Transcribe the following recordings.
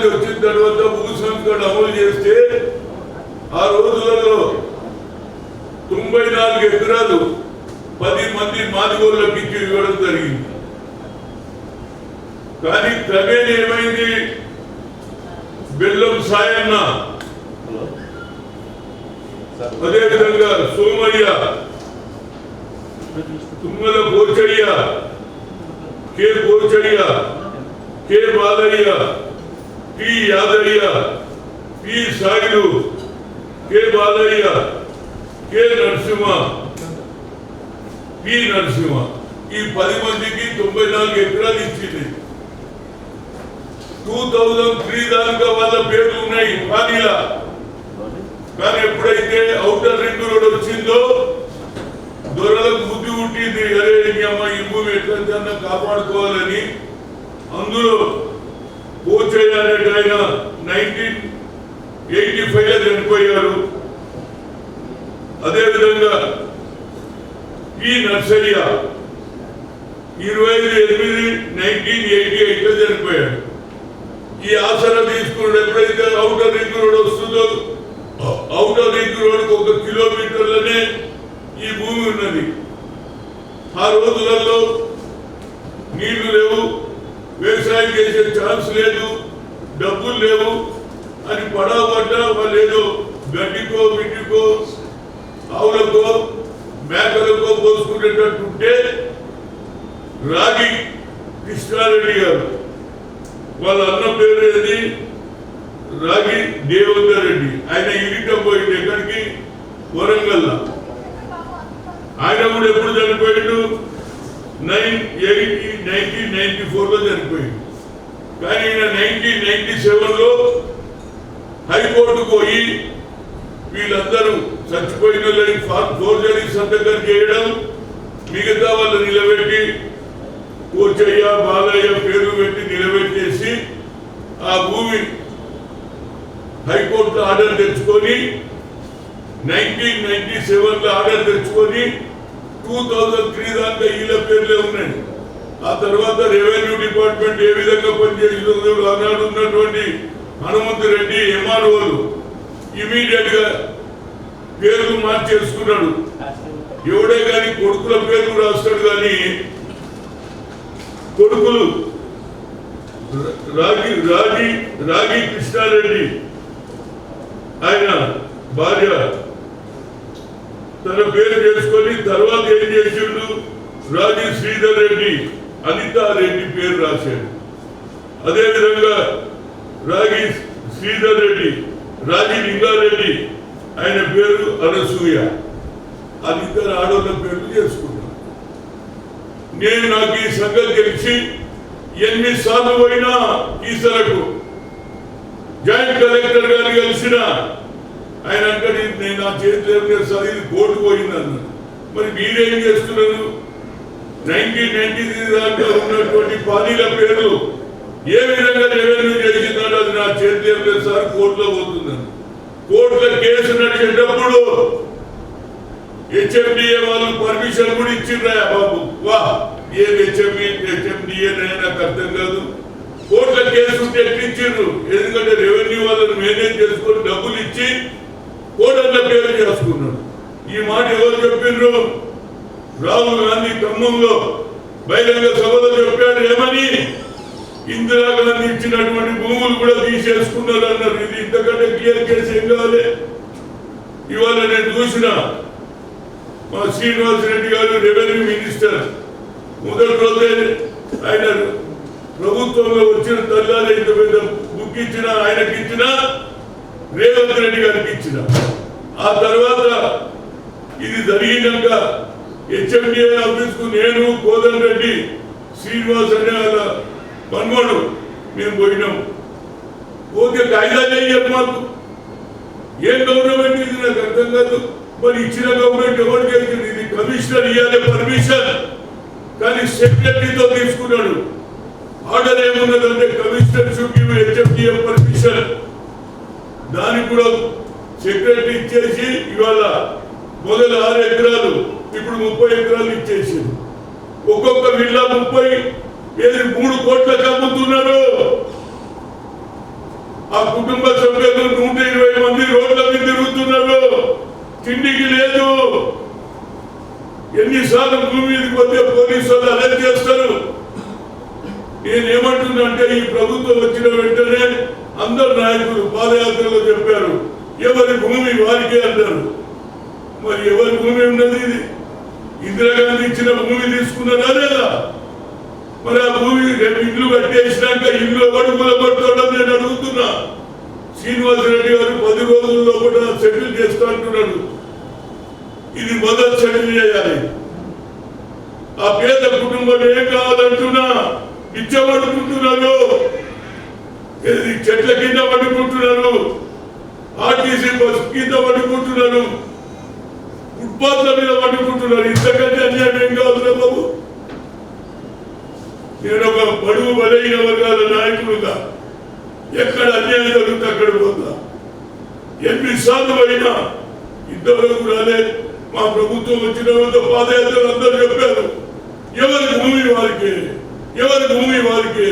ఇందిరాగాంధీ వచ్చిన తర్వాత భూ సంస్కరణ అమలు చేస్తే ఆ రోజులలో తొంభై నాలుగు ఎకరాలు పది మంది మాదిగోళ్ళకి ఇచ్చి ఇవ్వడం జరిగింది. కానీ క్రమేణ ఏమైంది? బెల్లం సాయన్న. అదేవిధంగా Somayya. Tummala Pochayya K Pochayya K Balayya. P Yadayya P Sailu K Balayya K Narasimha P Narasimha. ఈ పది మందికి తొంభై నాలుగు ఎకరాలు ఇచ్చింది. టూ థౌజండ్ త్రీ దాకా వాళ్ళ పేర్లు ఉన్నాయి పానీలా. కానీ ఎప్పుడైతే అవుటర్ రింగ్ రోడ్ వచ్చిందో దొరలకు బుద్ధి పుట్టింది అరే ఈ అమ్మ ఈ భూమి ఎట్లా కాపాడుకోవాలని. అందులో పోచయ్య అనేటి ఆయన నైన్టీన్ ఎయిటీ ఫైవ్లో చనిపోయారు. అదేవిధంగా ఈ నర్సయ్య ఇరవై ఐదు ఎనిమిది నైన్టీన్ ఎయిటీ ఎయిట్లో చనిపోయాడు ఈ ఆసరా తీసుకున్నాడు ఎప్పుడైతే అవుటర్ రింగ్ రోడ్ వస్తుందో అవుటర్ రింగ్ రోడ్ ఒక కిలోమీటర్లనే ఈ భూమి ఉన్నది ఆ రోజులలో నీళ్ళు లేవు వ్యవసాయం చేసే ఛాన్స్ లేదు డబ్బులు లేవు అని పడవ పడ్డ వాళ్ళు ఏదో గడ్డికో బిడ్డికో ఆవులకో మేకలకో పోసుకునేటట్టుంటే రాగి కృష్ణారెడ్డి గారు వాళ్ళ అన్న పేరు ఏది రాగి దేవేందర్ రెడ్డి ఆయన ఇరిటం పోయింది ఎక్కడికి వరంగల్ ఆయన కూడా ఎప్పుడు చనిపోయాడు? నైన్ ఎయిటీ నైన్టీన్ నైన్టీ ఫోర్లో చనిపోయాడు. కానీ ఈయన నైన్టీన్ నైన్టీ సెవెన్లో హైకోర్టు పోయి వీళ్ళందరూ చచ్చిపోయిన ఫోర్జరీ సంతకం చేయడం మిగతా వాళ్ళు నిలబెట్టి కోచయ్య బాలయ్య పేరు పెట్టి నిలబెట్టేసి ఆ భూమి హైకోర్టు ఆర్డర్ తెచ్చుకొని నైన్టీన్ నైన్టీ సెవెన్లో ఆర్డర్ తెచ్చుకొని టూ థౌజండ్ త్రీ దాకా వీళ్ళ పేర్లే ఉన్నాయి. ఆ తర్వాత రెవెన్యూ డిపార్ట్మెంట్ ఏ విధంగా పనిచేస్తుందో ఆనాడు ఉన్నటువంటి హనుమంత్ రెడ్డి ఎంఆర్ఓలు ఇమీడియట్గా పేర్లు మార్చేసుకున్నాడు. ఎవడే కానీ కొడుకుల పేర్లు రాస్తాడు కానీ కొడుకులు రాగి రాగి రాగి కృష్ణారెడ్డి ఆయన భార్య తన పేరు చేసుకొని తర్వాత ఏం చేసిండు రాజీ శ్రీధర్ రెడ్డి అనితా రెడ్డి పేరు రాశాడు అదేవిధంగా రాగి శ్రీధర్ రెడ్డి రాజీ లింగారెడ్డి ఆయన పేరు అనసూయ. అది ఆడవాళ్ళ పేర్లు చేసుకున్నాను నేను నాకు ఈ సంగతి తెలిసి ఎన్నిసార్లు పోయినా ఈసరకు జాయింట్ కలెక్టర్ గారిని కలిసిన ఆయన అంటే నేను నా చేతిలో ఏం లేదు సార్ ఇది కోర్టు పోయింది అన్నాడు. మరి మీరేం చేస్తున్నారు నైన్టీన్ నైన్టీ త్రీ దాకా ఉన్నటువంటి పానీల పేర్లు ఏ విధంగా రెవెన్యూ చేసిందంటే అది నా చేతిలో ఏం లేదు సార్ కోర్టులో పోతుందని కోర్టులో కేసు నడిచేటప్పుడు హెచ్ఎండిఏ వాళ్ళు పర్మిషన్ కూడా ఇచ్చిండ్రా బాబు. వా ఏం హెచ్ఎండి హెచ్ఎండిఏ నాకు అర్థం కాదు. కోర్టుల కేసు ఉంటే ఎందుకంటే రెవెన్యూ వాళ్ళని మేనేజ్ చేసుకొని డబ్బులు ఇచ్చి కోర్టుల పేరు చేసుకున్నాడు. ఈ మాట ఎవరు చెప్పిండ్రు? రాహుల్ గాంధీ ఖమ్మంలో బహిరంగ సభలో చెప్పాడు ఏమని? ఇందిరాగాంధీ ఇచ్చినటువంటి భూములు కూడా తీసేసుకున్నారు అన్నారు. ఇది ఇంతకంటే క్లియర్ కేసు ఏం కావాలి? ఇవాళ నేను చూసిన మా శ్రీనివాస్ రెడ్డి గారు రెవెన్యూ మినిస్టర్. మొదటి రోజే ఆయన ప్రభుత్వంలో వచ్చిన తల్లాలే ఇంత పెద్ద బుక్ ఇచ్చిన ఆయనకి ఇచ్చిన రేవంత్ రెడ్డి గారికి ఇచ్చిన. ఆ తర్వాత ఇది జరిగినాక హెచ్ఎండిఏ ఆఫీస్కు నేను కోదన్ రెడ్డి శ్రీనివాస్ అనే వాళ్ళ పన్మోడు మేము పోయినాం. పోతే కాయిదాలు అయ్యారు మాకు. ఏం గవర్నమెంట్ ఇది నాకు అర్థం కాదు. మరి ఇచ్చిన గవర్నమెంట్ ఎవరికి వెళ్తుంది ఇది కమిషనర్ ఇవ్వాలి పర్మిషన్. కానీ సెక్రటరీతో తీసుకున్నాడు. Order ఏమున్నదంటే commissioner should give HFDM permission. దానికి కూడా సెక్రటరీ ఇచ్చేసి ఇవాళ మొదలు ఆరు ఎకరాలు ఇప్పుడు ముప్పై ఎకరాలు ఇచ్చేసి ఒక్కొక్క విల్లా ముప్పై ఏది మూడు కోట్లకు అమ్ముతున్నారు ఆ కుటుంబ సభ్యులు నూట ఇరవై మంది రోడ్ల మీద తిరుగుతున్నారు. తిండికి లేదు. ఎన్నిసార్లు భూమి మీదకి వస్తే పోలీసు వాళ్ళు అరెస్ట్ చేస్తారు. నేనేమంటున్నా అంటే ఈ ప్రభుత్వం వచ్చిన వెంటనే అందరు నాయకులు పాదయాత్రలో చెప్పారు ఎవరి భూమి వారికే అంటారు మరి ఎవరి భూమి ఉన్నది ఇది. ఇందిరాగాంధీ ఇచ్చిన భూమి తీసుకున్నదా లేదా? మరి ఆ భూమి రెండు ఇల్లు కట్టేసినాక ఇల్లు ఎవడు కూలగొడతాడో నేను అడుగుతున్నా. శ్రీనివాసరెడ్డి గారు పది రోజుల్లో కూడా సెటిల్ చేస్తా అంటున్నాడు. ఇది మొదలు సెటిల్ చేయాలి. ఆ పేద కుటుంబం ఏం కావాలంటున్నా? ఇచ్చబడుకుంటున్నారు చెట్ల కింద పడుకుంటున్నారు ఆర్టీసీ బస్ కింద పడుకుంటున్నారు ఫుట్పాత్ల మీద పట్టుకుంటున్నారు ఇంతకంటే అన్యాయం ఏం కావాలరా బాబు. నేను ఒక బడుగు బలైన వర్గాల నాయకులుగా ఎక్కడ అన్యాయం జరుగుతుంది అక్కడ పోతా. ఎన్నిసార్లు అయినా ఇంతవరకు రాలే మా ప్రభుత్వం వచ్చిన వాళ్ళతో పాదయాత్రలు అందరూ చెప్పారు. ఎవరి భూమి వారికి? ఎవరి భూమి వారికి?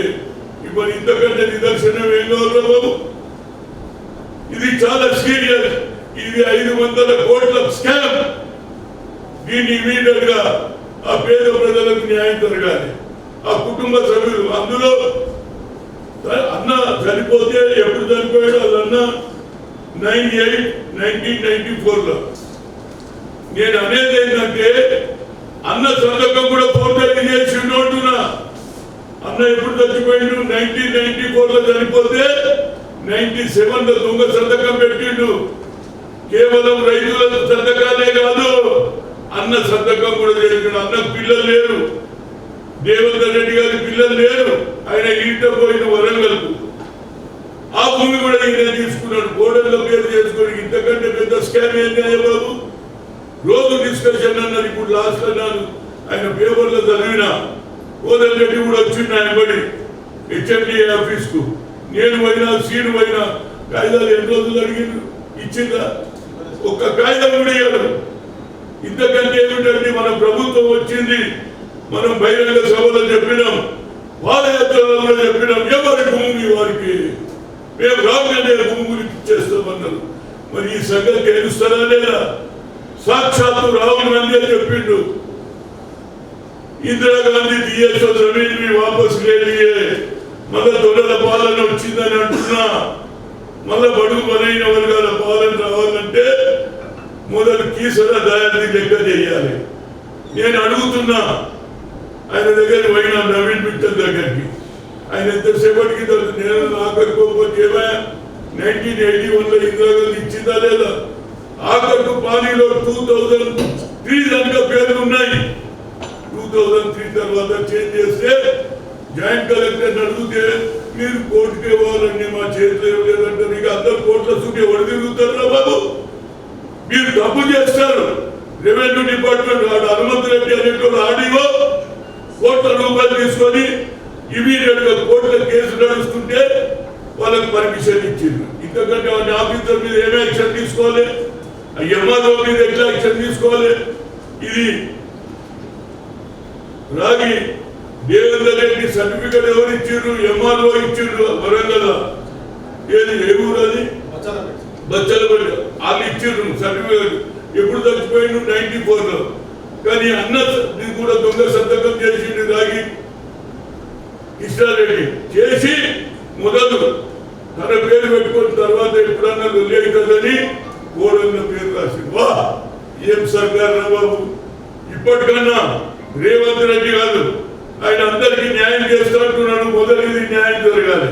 ఇప్పుడు ఇంతకంటే నిదర్శనం ఏం కావాలా బాబు. ఇది చాలా సీరియస్. ఇది ఐదు వందల కోట్ల స్కామ్. దీన్ని ఇమీడియట్గా ఆ పేద ప్రజలకు న్యాయం జరగాలి. ఆ కుటుంబ సభ్యులు అందులో అన్న చనిపోతే ఎప్పుడు చనిపోయాడు? వాళ్ళ అన్న నైన్ ఎయిట్ నైన్టీన్ నైన్టీ ఫోర్లో. నేను అనేది ఏంటంటే అన్న సంతకం కూడా ఫోర్జరీ చేసి ఉంటున్నా అన్న ఎప్పుడు చచ్చిపోయిండు? నైన్టీన్ నైన్టీ ఫోర్లో చనిపోతే నైన్టీ సెవెన్లో దొంగ సంతకం పెట్టిండు. కేవలం రైతుల సంతకాలే కాదు అన్న సంతకం కూడా చేసిండు అన్న పిల్లలు లేరు. దేవేందర్ రెడ్డి గారి పిల్లలు లేరు. ఆయన ఈట పోయిన వరంగల్కు. ఆ భూమి కూడా ఈయన తీసుకున్నాడు. గోడల్లో పేరు చేసుకొని ఇంతకంటే పెద్ద స్కామ్ ఏంటి బాబు? రోజు డిస్కషన్ అన్నారు. ఇప్పుడు లాస్ట్ అన్నారు ఆయన పేపర్లో చదివిన కోదల్ రెడ్డి కూడా వచ్చింది ఆయన బడి. హెచ్ఎండి ఆఫీస్కు నేను పోయినా సీను పోయినా కాగితాలు ఎన్ని రోజులు అడిగిండు? ఇచ్చిందా? ఒక్క కాగితం కూడా ఇవ్వడం ఇంతకంటే ఏమిటండి మన ప్రభుత్వం వచ్చింది? మనం బహిరంగ సభలో చెప్పినాం. పాదయాత్రలో చెప్పినాం. ఎవరి భూమి వారికి? మేము రాగానే భూములు ఇచ్చేస్తామన్నారు. మరి ఈ సంగతి తెలుస్తారా లేదా? సాక్షాత్తు రాహుల్ గాంధీ అని చెప్పిండు. ఇందిరాగాంధీ దియేసో జమీన్ వాపస్ లేనియే మళ్ళా దొరల పాలన వచ్చిందని అంటున్నా. మళ్ళా బడుగు బలైన వర్గాల పాలన రావాలంటే మొదలు కీసుల దయాన్ని లెక్క చేయాలి. నేను అడుగుతున్నా ఆయన దగ్గర పోయినా నవీన్ మిట్టల్ దగ్గరికి. ఆయన ఎంతసేపటికి నేను ఆఖరికోకపోతే ఏమయ్యా? నైన్టీన్ ఎయిటీ వన్లో ఇందిరాగాంధీ ఇచ్చిందా లేదా? ఆఖరికి పానీలో టూ థౌజండ్ త్రీ దానిగా పేర్లు ఉన్నాయి. టూ థౌజండ్ త్రీ తర్వాత చేంజ్ చేస్తే జాయింట్ కలెక్టర్ అడిగితే మీరు కోర్టుకి ఇవ్వాలండి మా చేతిలో ఇవ్వలేదంటే లేదంటే మీకు అందరు కోర్టుల చూపి ఎవరు తిరుగుతారు బాబు? మీరు తప్పు చేస్తారు. రెవెన్యూ డిపార్ట్మెంట్ వాడు హనుమంత్ రెడ్డి అనేటువంటి ఆడియో కోట్ల రూపాయలు తీసుకొని ఇమీడియట్గా కోర్టులో కేసు నడుస్తుంటే వాళ్ళకి పర్మిషన్ ఇచ్చింది ఇంతకంటే వాడి ఆఫీసర్ మీద ఏం యాక్షన్ తీసుకోవాలి? ఎంఆర్ఓ మీద ఎట్లా యాక్షన్ తీసుకోవాలి? ఇది రాగి దేవేందర్ రెడ్డి సర్టిఫికెట్ ఎవరు ఇచ్చిండ్రు? ఎంఆర్ఓ ఇచ్చిండ్రు వరంగల్. ఏది ఏ ఊరు అది? బచ్చల పల్లి వాళ్ళు ఇచ్చారు సర్టిఫికేట్ ఎప్పుడు చచ్చిపోయిండు? నైన్టీ ఫోర్లో. కానీ అన్న కూడా దొంగ సంతకం చేసిండు రాగి. కృష్ణారెడ్డి చేసి మొదలు. తన పేరు పెట్టుకున్న తర్వాత ఎప్పుడన్నా లొల్లి కదని కోడంగా పేరు రాసింది వా! ఏం సర్కార్ బాబు? ఇప్పటికన్నా రేవంత్ రెడ్డి కాదు. ఆయన అందరికీ న్యాయం చేస్తా అంటున్నాడు. మొదటిది న్యాయం జరగాలి.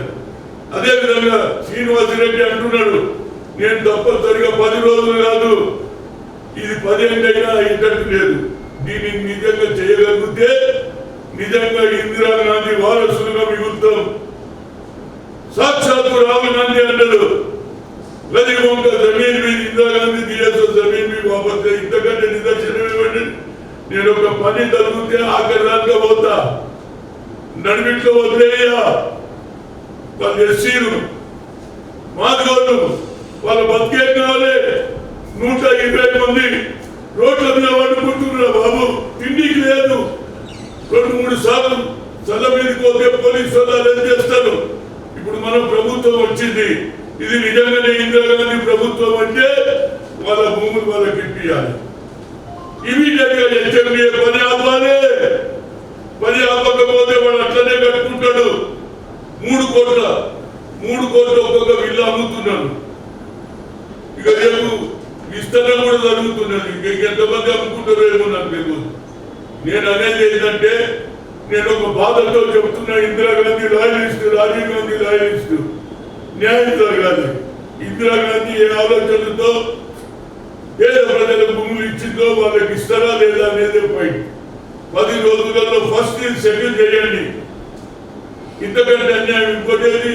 అదే విధంగా శ్రీనివాసరెడ్డి అంటున్నాడు. నేను తప్పనిసరిగా పది రోజులు కాదు. ఇది పదేళ్ళు అయినా లేదు. దీన్ని నిజంగా చేయగలిగితే నిజంగా ఇందిరాగాంధీ వారసులుగా మిగులుతాం. సాక్షాత్తు రాహుల్ గాంధీ అన్నాడు గదిగొంక జమీన్ మీద ఇందిరాగాంధీ దియేసో జమీన్ మీ వాపస్ ఇంతకంటే నిదర్శనం ఇవ్వండి నేను ఒక పని తగ్గితే ఆఖరి దాకా పోతా. నడిమిట్లో వదిలేయ్యా. వాళ్ళు ఎస్సీలు మాదిగోళ్ళు వాళ్ళ బతికే కావాలి నూట ఇరవై మంది రోడ్ల మీద వండుకుంటున్నారు బాబు. తిండికి లేదు. రెండు మూడు సార్లు చల్ల మీదకి పోతే పోలీసు వాళ్ళు అరేంజ్ చేస్తారు. ఇప్పుడు మన ప్రభుత్వం వచ్చింది. ఇది నిజంగానే ఇందిరాగాంధీ ప్రభుత్వం అంటే వాళ్ళ భూములు వాళ్ళకి ఇప్పించాలి ఇమీడియట్గా హెచ్ఎండిఏ పని అవ్వాలి పని అవ్వకపోతే వాడు అట్లనే కట్టుకుంటాడు. మూడు కోట్ల మూడు కోట్ల ఒక్కొక్క విల్లు అమ్ముతున్నాడు ఇక రేపు విస్తరణ కూడా జరుగుతున్నది ఇక ఎంతమంది అమ్ముకుంటారో నాకు తెలియదు. నేను అనేది ఏంటంటే నేను ఒక బాధతో చెప్తున్నా ఇందిరాగాంధీ లాయలిస్ట్ రాజీవ్ గాంధీ లాయలిస్ట్ న్యాయం జరగాలి. ఇందిరాగాంధీ ఏ ఆలోచనతో పేద ప్రజలకు భూములు ఇచ్చిందో వాళ్ళకి ఇస్తారా లేదా అనేది పాయింట్ పది రోజులలో ఫస్ట్ ఇది సెటిల్ చేయండి. ఇంతకంటే అన్యాయం ఇంకోటేది ఏది?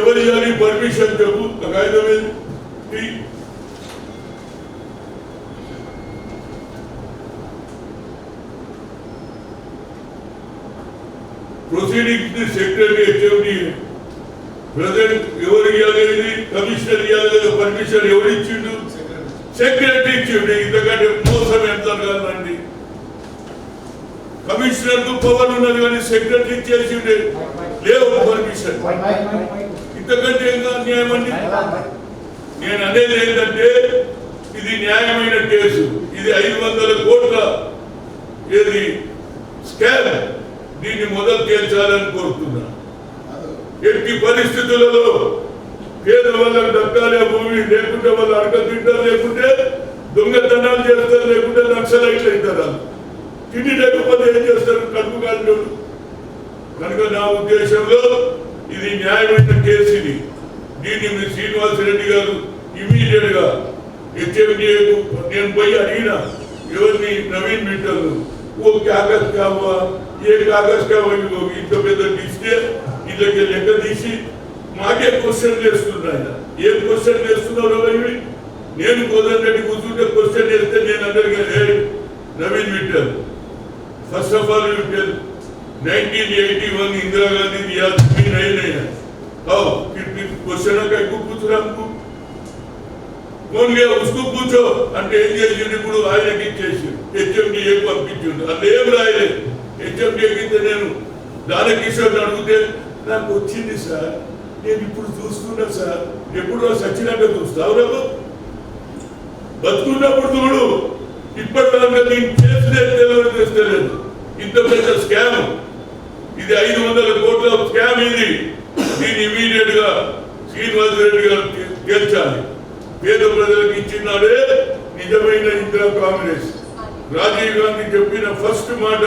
ఎవరి కానీ పర్మిషన్ చెప్పు. ఒక కాగితం ప్రొసీడింగ్స్ని సెక్రటరీ హెచ్ఎండి ప్రజెంట్ ఎవరు ఇవ్వలేదు కమిషనర్ ఇవ్వలేదు పర్మిషన్ ఎవరు ఇచ్చిండు సెక్రటరీ ఇచ్చిండు. ఇంతకంటే మోసం ఎంత కాదండి. కమిషనర్కు పవర్ ఉన్నది కానీ సెక్రటరీ ఇచ్చేసిండే. లేవు పర్మిషన్. ఇంతకంటే అన్యాయం అండి? నేను అనేది ఏంటంటే ఇది న్యాయమైన కేసు. ఇది ఐదు వందల కోట్ల ఏది? స్కామ్. దీన్ని మొదలు తేల్చాలని కోరుతున్నా. ఎట్టి పరిస్థితులలో పేద వాళ్ళకి దక్కాలి భూమి లేకుంటే వాళ్ళు అడగ తింటారు లేకుంటే దొంగతనాలు చేస్తారు లేకుంటే నక్సలైట్లు అవుతారు తిండి లేకపోతే ఏం చేస్తారు? కడుపు కాళ్ళు కనుక నా ఉద్దేశంలో ఇది న్యాయమైన కేసు ఇది. దీన్ని మీ శ్రీనివాస్ రెడ్డి గారు ఇమీడియట్గా హెచ్ఎండిఏకు నేను పోయి అడిగిన ఎవరిని నవీన్ మిట్టల్? ఓ కాగజ్ కావా ఏ కాగజ్ కావా ఇదిగో ఇంత పెద్ద ఇస్తే ఇళ్ళకి లెక్క తీసి మాకే క్వశ్చన్ చేస్తున్నా ఆయన ఏం క్వశ్చన్ చేస్తున్నారో ఇవి నేను కోదన్ రెడ్డి కూర్చుంటే క్వశ్చన్ చేస్తే నేను అందరికీ "ఏ, Naveen Mittal first of all you tell 1981 Indira Gandhi दिया भी नहीं नहीं है आओ फिर फिर क्वेश्चन का को पूछ रहा हमको कौन गया उसको पूछो అంటే ఏం చేసిండు ఇప్పుడు ఆయనకి ఇచ్చేసి హెచ్ఎండిఏ పంపించిండు అట్లా ఏం రాయలే ఎగ్జామ్ కింద నేను దానకిషోర్ అడిగితే నాకు వచ్చింది సార్. నేను ఇప్పుడు చూస్తున్నా సార్. ఎప్పుడు సచ్చినాక చూస్తావు రేపు బతుకున్నప్పుడు చూడు. ఇప్పటిదాకా నేను చేస్తే తెలియదు చేస్తలేదు ఇంత పెద్ద స్కామ్. ఇది ఐదు వందల కోట్ల స్కామ్ ఇది. దీన్ని ఇమీడియట్గా శ్రీనివాస్ రెడ్డి గారు తీర్చాలి. పేద ప్రజలకు ఇచ్చినాడే నిజమైన ఇందిరా కాంగ్రెస్. రాజీవ్ గాంధీ చెప్పిన ఫస్ట్ మాట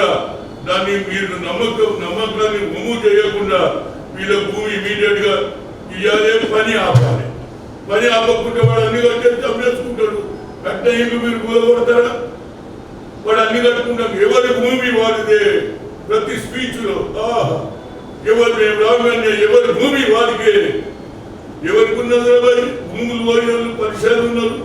దాన్ని మీరు నమ్మకం నమ్మకాన్ని ఒమ్ము చేయకుండా వీళ్ళ భూమి ఇమీడియట్గా ఇవ్వాలి పని ఆపాలి. పని ఆపకుంటే వాడు అన్ని కట్టేసి చంపేసుకుంటాడు. కట్ట ఇల్లు మీరు కూలగొడతారా వాడు అన్ని కట్టుకుంటాం ఎవరి భూమి వారిదే? ప్రతి స్పీచ్లో. ఎవరు మేము రాగానే ఎవరి భూమి వారికే? ఎవరికి ఉన్నది మరి భూములు వారి వాళ్ళు పరిసరాలు ఉన్నారు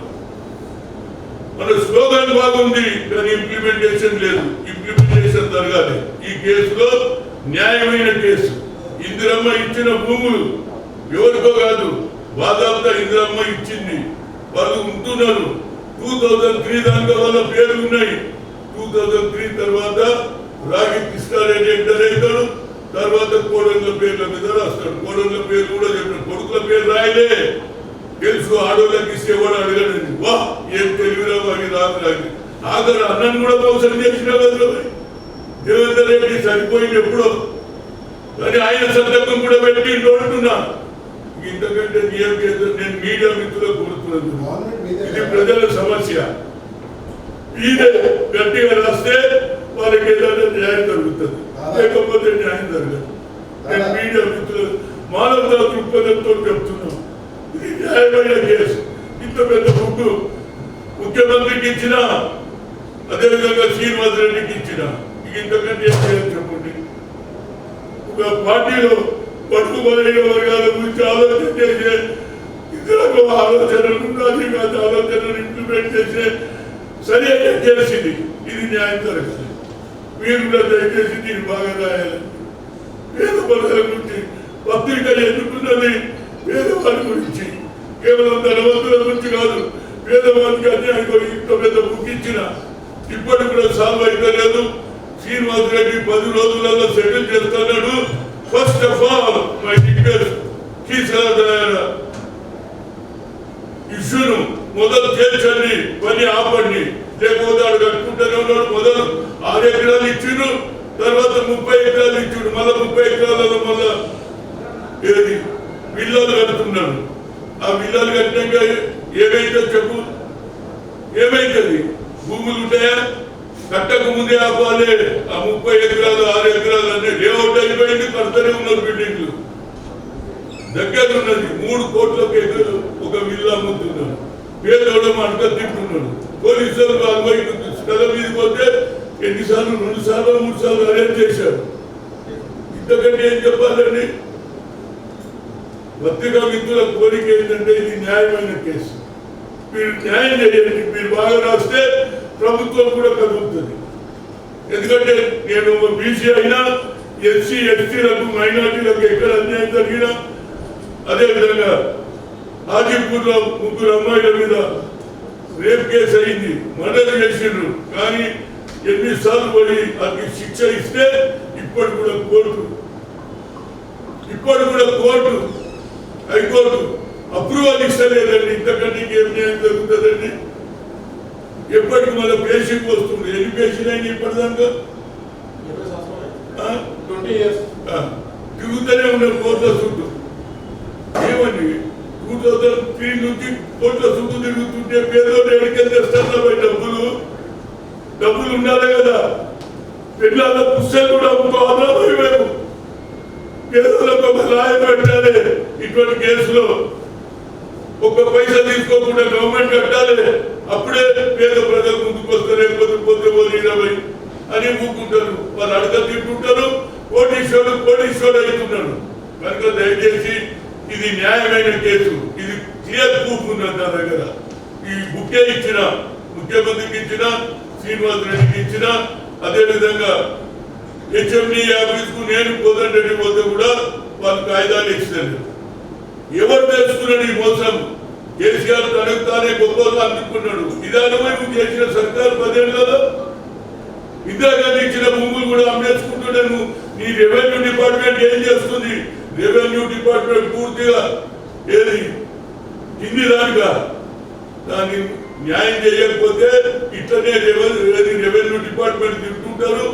మన స్లోగన్ బాగుంది కానీ ఇంప్లిమెంటేషన్ లేదు. ఇంప్లిమెంటేషన్ జరగాలి. ఈ కేసులో న్యాయమైన కేసు. ఇందిరమ్మ ఇచ్చిన భూములు ఎవరికో కాదు. బాధాప్త ఇందిరమ్మ ఇచ్చింది. వాళ్ళు ఉంటున్నారు. టూ థౌజండ్ త్రీ దాంట్లో వాళ్ళ పేర్లు ఉన్నాయి. టూ థౌజండ్ త్రీ తర్వాత రాగి కృష్ణారెడ్డి ఎంటర్ అవుతాడు. తర్వాత కోడళ్ళ పేర్ల మీద రాస్తాడు. కోడళ్ళ పేరు కూడా చెప్పాడు. కొడుకుల పేరు రాయలే. తెలుసు ఆడోళ్ళకి ఇచ్చేవాడు అడగడండి వా ఏం తెలివిరా వాడి రాదు రాదు ఆఖరు అన్నం కూడా మోసం చేసిన దేవేందర్ రెడ్డి సరిపోయింది ఎప్పుడో. కానీ ఆయన సందర్భం కూడా పెట్టి నోడుతున్నా ఇంతకంటే నియం చేద్దాం నేను మీడియా మిత్రులకు కోరుతున్నాను ఇది ప్రజల సమస్య. ఇదే గట్టిగా రాస్తే వాళ్ళకి ఏదైనా న్యాయం జరుగుతుంది. లేకపోతే న్యాయం జరగదు. నేను మీడియా మిత్రులు మానవతా దృక్పథంతో చెప్తున్నాం ఇది న్యాయమైన కేసు ఇంత పెద్ద బుక్కు ముఖ్యమంత్రికి ఇచ్చిన అదేవిధంగా శ్రీనివాస్ రెడ్డికి ఇచ్చిన ఇంతకంటే చెప్పండి ఒక పార్టీలో పట్టు బలైన వర్గాల గురించి ఆలోచన చేసే ఇతరులకు ఆలోచనలు ఉన్నది కాదు ఆలోచనలు ఇంప్లిమెంట్ చేసే అయితే చేసింది ఇది న్యాయం జరగాలి మీరు కూడా దయచేసి దీన్ని బాగా రాయాలి పేద ప్రజల గురించి పత్రిక ఎన్నుకున్నది పేదవారి గురించి కేవలం ధనవంతుల గురించి కాదు పేదవారికి అన్యాయం ఇంత పెద్ద బుక్ ఇచ్చిన ఇప్పటికి కూడా సాల్వ్ అయితే లేదు. శ్రీనివాస్ రెడ్డి పది రోజులలో సెటిల్ చేస్తున్నాడు. First of all my request ఇష్యూను మొదలు చేర్చండి పని ఆపండి. లేకపోతే ఆడు కట్టుకుంటూనే ఉన్నాడు మొదలు. ఆరు ఎకరాలు ఇచ్చిండు తర్వాత ముప్పై ఎకరాలు ఇచ్చిండు. మళ్ళీ ముప్పై ఎకరాలలో మళ్ళా ఏది? పిల్లలు కడుతున్నాడు. ఆ బిల్లాలు కట్టినాక ఏమైతే చెప్పు. ఏమైతుంది భూములు ఉంటాయా? కట్టక ముందే ఆపాలి ఆ ముప్పై ఎకరాలు ఆరు ఎకరాలు అన్నీ లేఅవుట్ అయిపోయింది కడతనే ఉన్నారు బిల్డింగ్లు. దగ్గర ఉన్నది మూడు కోట్లకు ఎదురు ఒక విల్లా అమ్ముతున్నాడు. పేదోడు అడగ తింటున్నాడు. పోలీసులు అమ్మాయి స్థల మీద పోతే ఎన్నిసార్లు రెండు సార్లు మూడు సార్లు అరేంజ్ చేశారు. ఇంతకంటే ఏం చెప్పాలండి? పత్రికా మిత్రుల కోరిక ఏంటంటే ఇది న్యాయమైన కేసు. మీరు న్యాయం చేయండి మీరు బాగా రాస్తే ప్రభుత్వం కూడా కదులుతుంది. ఎందుకంటే నేను ఒక బీసీ అయినా ఎస్సీ ఎస్టీలకు మైనార్టీలకు ఎక్కడ అన్యాయం జరిగినా అదేవిధంగా హాజీపూర్లో ముగ్గురు అమ్మాయిల మీద రేప్ కేసు అయింది. మర్డర్ చేసిండ్రు. కానీ ఎన్నిసార్లు పడి అది శిక్ష ఇస్తే ఇప్పటి కూడా కోర్టు. ఇప్పటి కూడా కోర్టు హైకోర్టు అప్రూవల్ ఇస్తలేదండి ఇంతకంటే ఇంకేం న్యాయం జరుగుతుందండి? ఎప్పటికి మళ్ళీ పేషెంట్ వస్తుంది. ఎన్ని పేషెంట్ అయినా ఇప్పటిదాకా? తిరుగుతూనే ఉన్నారు కోట్ల చుట్టూ. ఏమని టూ థౌజండ్ త్రీ నుంచి కోట్ల చుట్టూ తిరుగుతుంటే పేదోడు తెస్తారా పోయి డబ్బులు? డబ్బులు ఉండాలి కదా. పిల్లల పుస్తకాలు కూడా అమ్ముకోవాలా? మేము పేదలకు ఒక రాయం పెట్టాలి. ఇటువంటి కేసులో ఒక్క పైసా తీసుకోకుండా గవర్నమెంట్ కట్టాలి. అప్పుడే పేద ప్రజలు ముందుకు వస్తారు లేకపోతే పోతే పోతే ఇరవై అని ఊకుంటారు. వాళ్ళు అడగ తింటుంటారు కోటీశ్వరుడు కోటీశ్వరుడు అవుతున్నాడు కనుక దయచేసి ఇది న్యాయమైన కేసు. ఇది క్లియర్ ప్రూఫ్ ఉన్నది నా దగ్గర. ఈ బుక్కే ఇచ్చిన ముఖ్యమంత్రికి ఇచ్చిన శ్రీనివాస్ రెడ్డికి ఇచ్చిన అదేవిధంగా హెచ్ఎండి ఆఫీస్కు నేను కోదండ పోతే కూడా వాళ్ళు కాయిదాలు ఇచ్చారు ఎవరు తెలుసుకున్నాడు ఈ మోసం? కేసీఆర్ తనకు తానే గొప్పగా అందుకున్నాడు విధానమై నువ్వు చేసిన సర్కారు పదేళ్ళలో ఇందిరాగాంధీ ఇచ్చిన భూములు కూడా అమ్మేసుకుంటుండే నువ్వు నీ రెవెన్యూ డిపార్ట్మెంట్ ఏం చేస్తుంది? రెవెన్యూ డిపార్ట్మెంట్ పూర్తిగా ఏది? కింది దానిగా. దాన్ని న్యాయం చేయకపోతే ఇట్లనే రెవెన్యూ రెవెన్యూ డిపార్ట్మెంట్ తింటుంటారు.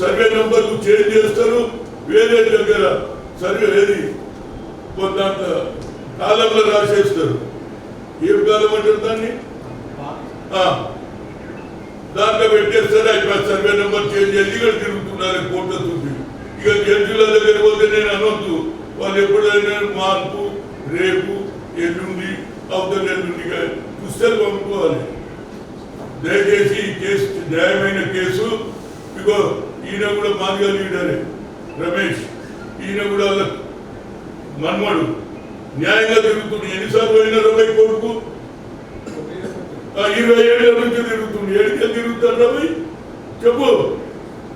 సర్వే నంబర్లు చేంజ్ చేస్తారు. వేరే దగ్గర సర్వే ఏది? కొంత కాలంలో రాసేస్తారు. ఏం కాలం అంటారు దాన్ని? ఆ, దాంట్లో పెట్టేస్తారు అయిపోయి సర్వే నెంబర్ చేంజ్ చేసి ఇక్కడ తిరుగుతున్నారు కోర్టు చూపి ఇక జడ్జిల దగ్గర పోతే నేను అనొద్దు. వాళ్ళు ఎప్పుడైనా మార్పు రేపు ఎల్లుండి అవతల ఎల్లుండి పుస్తకాలు పంపుకోవాలి. దయచేసి ఈ కేసు న్యాయమైన కేసు ఇగో ఈయన కూడా మాదిగా లీడరే. రమేష్ ఈయన కూడా వాళ్ళ మన్మడు న్యాయంగా తిరుగుతుంది ఎన్నిసార్లు పోయినా రమేష్ కొడుకు? ఇరవై ఏళ్ళ నుంచి తిరుగుతుంది ఏడికే తిరుగుతాడు రవి? చెప్పు.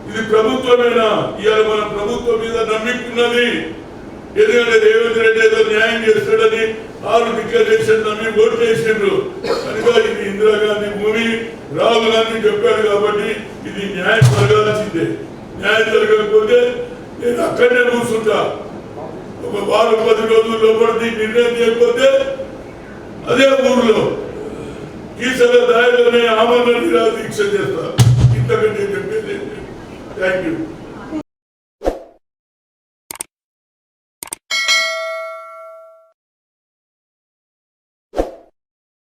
ఇది ప్రభుత్వమేనా? ఇవాళ మన ప్రభుత్వం మీద నమ్మికున్నది ఎందుకంటే రేవంత్ రెడ్డి ఏదో న్యాయం చేస్తాడని ఆరు డిక్లరేషన్ నమ్మి ఓటు చేసిండ్రు కనుక ఇది ఇందిరాగాంధీ భూమి. రాహుల్ గాంధీ చెప్పాడు కాబట్టి ఇది న్యాయం జరగాల్సిందే. న్యాయం జరగకపోతే నేను అక్కడనే కూర్చుంటా. ఒక వారం పది రోజుల్లో లోపల నిర్ణయం చేయకపోతే అదే ఊర్లో ఈసారి దారిలోనే ఆమరణ నిరాదీక్ష చేస్తారు ఇంతకంటే చెప్పేది? Thank you